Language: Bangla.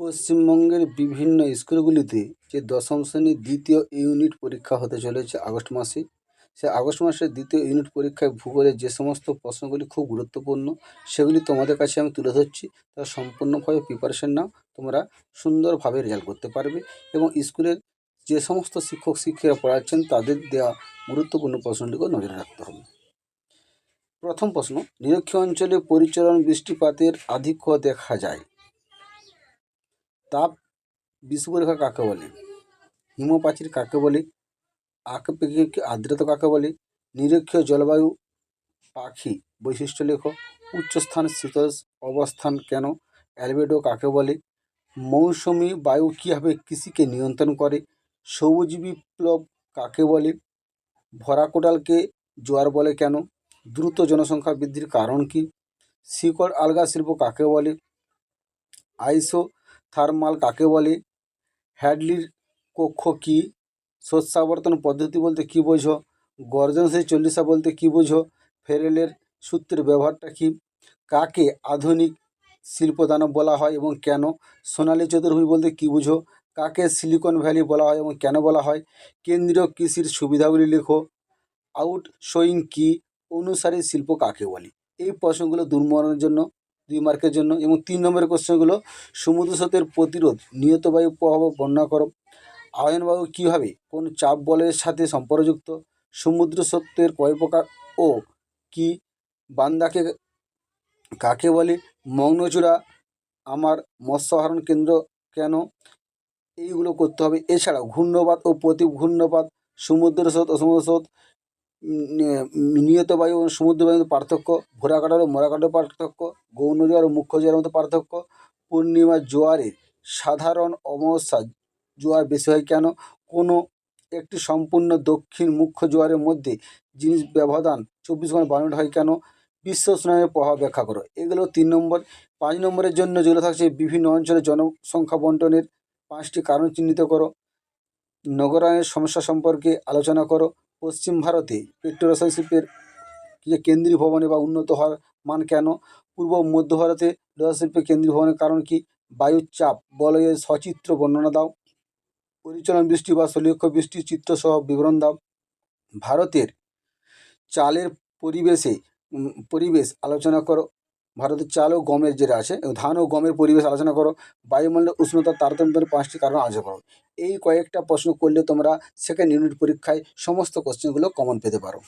পশ্চিমবঙ্গের বিভিন্ন স্কুলগুলিতে যে দশম শ্রেণির দ্বিতীয় ইউনিট পরীক্ষা হতে চলেছে আগস্ট মাসে। সে আগস্ট মাসের দ্বিতীয় ইউনিট পরীক্ষায় ভূগোলের যে সমস্ত প্রশ্নগুলি খুব গুরুত্বপূর্ণ, সেগুলি তোমাদের কাছে আমি তুলে ধরছি। তারা সম্পূর্ণভাবে প্রিপারেশন নাও, তোমরা সুন্দরভাবে রেজাল্ট করতে পারবে এবং স্কুলের যে সমস্ত শিক্ষক শিক্ষিকা পড়াচ্ছেন তাদের দেওয়া গুরুত্বপূর্ণ প্রশ্নটিকেও নজরে রাখতে হবে। প্রথম প্রশ্ন, নিরক্ষীয় অঞ্চলে পরিচলন বৃষ্টিপাতের আধিক্য দেখা যায়। তাপ বিষুবরেখা কাকে বলে? হিমপ্রাচীর কাকে বলে? আপেক্ষিক আর্দ্রতা কাকে বলে? নিরক্ষীয় জলবায়ু পাখি বৈশিষ্ট্য লেখো। উচ্চস্থান, শীতল অবস্থান কেন? অ্যালবেডো কাকে বলে? মৌসুমি বায়ু কীভাবে কৃষিকে নিয়ন্ত্রণ করে? সবুজ বিপ্লব কাকে বলে? ভরা কোটালকে জোয়ার বলে কেন? দ্রুত জনসংখ্যা বৃদ্ধির কারণ কী? শিকড়, আলগা শিল্প কাকে বলে? আইসো থার্মাল কাকে বলে? হ্যাডলির কক্ষ কী? শস্যাবর্তন পদ্ধতি বলতে কী বোঝো? গর্জনশীল চল্লিশা বলতে কী বোঝো? ফেরেলের সূত্রের ব্যবহারটা কী? কাকে আধুনিক শিল্পদানব বলা হয় এবং কেন? সোনালী চতুর্ভুজ বলতে কী বুঝো? কাকে সিলিকন ভ্যালি বলা হয় এবং কেন বলা হয়? কেন্দ্রীয় কৃষির সুবিধাগুলি লেখো। আউট শোয়িং কি? অনুসারী শিল্প কাকে বলে? এই প্রশ্নগুলো দুর্মরণের জন্য দুই মার্কের জন্য এবং তিন নম্বরের কোশ্চেনগুলো সমুদ্র স্রোতের প্রতিরোধ, নিয়ত বায়ু প্রভাব বর্ণনা করো আয়ন বায়ু কীভাবে, কোন চাপ বলের সাথে সম্পর্কযুক্ত? সমুদ্র স্রোতের কয় প্রকার ও কি বান্দাকে কাকে বলে? মগ্নচূড়া আমার মৎস্যহরণ কেন্দ্র কেন? এইগুলো করতে হবে। এছাড়াও ঘূর্ণবাদ ও প্রতি ঘূর্ণবাদ সমুদ্র স্রোত ও সমুদ্র স্রোত নিয়ত বায়ু এবং সমুদ্র মধ্যে পার্থক্য ভোরা কাটার ও মোরা কাটার পার্থক্য গৌণ জোয়ার ও মুখ্য জোয়ারের মধ্যে পার্থক্য। পূর্ণিমা জোয়ারে সাধারণ অমাবস্যা, জোয়ার বেশি হয় কেন? কোনো একটি সম্পূর্ণ দক্ষিণ মুখ্য জোয়ারের মধ্যে জিনিস ব্যবধান চব্বিশ ঘণ্টা বারো হয় কেন? বিশ্ব উষ্ণায়নের প্রভাব ব্যাখ্যা করো। এগুলো তিন নম্বর। পাঁচ নম্বরের জন্য যেগুলো থাকছে বিভিন্ন অঞ্চলে জনসংখ্যা বন্টনের পাঁচটি কারণ চিহ্নিত করো। নগরায়নের সমস্যা সম্পর্কে আলোচনা করো। পশ্চিম ভারতে পেট্রোরসায়ন শিল্পের যে কেন্দ্রীয় ভবনে বা উন্নত হওয়ার মান কেন? পূর্ব মধ্য ভারতে লোহা শিল্পের কেন্দ্রীয় ভবনের কারণ কি? বায়ুর চাপ। বলয়ের সচিত্র বর্ণনা দাও। পরিচালন বৃষ্টি বা সলিক্ষ বৃষ্টির চিত্রসহ বিবরণ দাও। ভারতের চালের পরিবেশে পরিবেশ আলোচনা করো। ভারতের চাল ও গমের যেটা আছে ধান ও গমের পরিবেশ আলোচনা করো। বায়ুমণ্ডলের উষ্ণতার তারতম্যের পাঁচটি কারণ আলোচনা করো। এই কয়েকটা প্রশ্ন করলে তোমরা সেকেন্ড ইউনিট পরীক্ষায় সমস্ত কোশ্চেনগুলো কমন পেতে পারো।